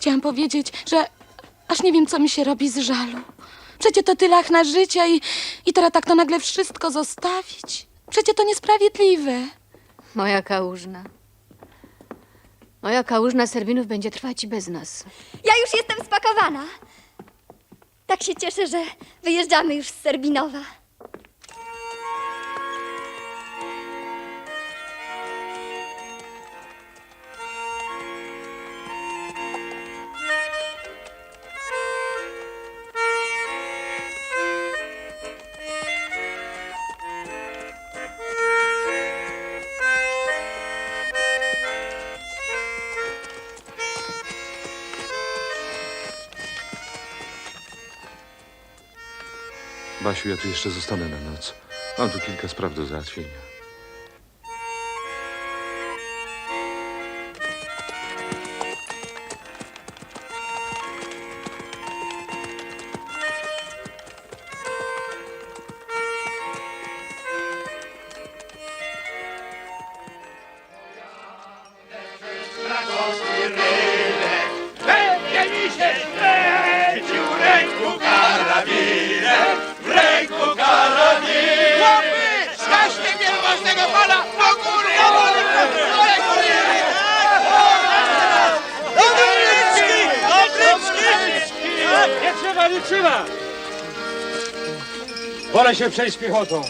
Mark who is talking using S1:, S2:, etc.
S1: Chciałam powiedzieć, że aż nie wiem, co mi się robi z żalu. Przecie to tyle na życia i, i teraz tak to nagle wszystko zostawić. Przecie to niesprawiedliwe.
S2: Moja kałużna. Moja kałużna Serwinów będzie trwać i bez nas.
S3: Ja już jestem spakowana. Tak się cieszę, że wyjeżdżamy już z Serbinowa.
S4: Basiu, ja tu jeszcze zostanę na noc. Mam tu kilka spraw do załatwienia.
S5: Nie trzeba! Wolę się przejść piechotą.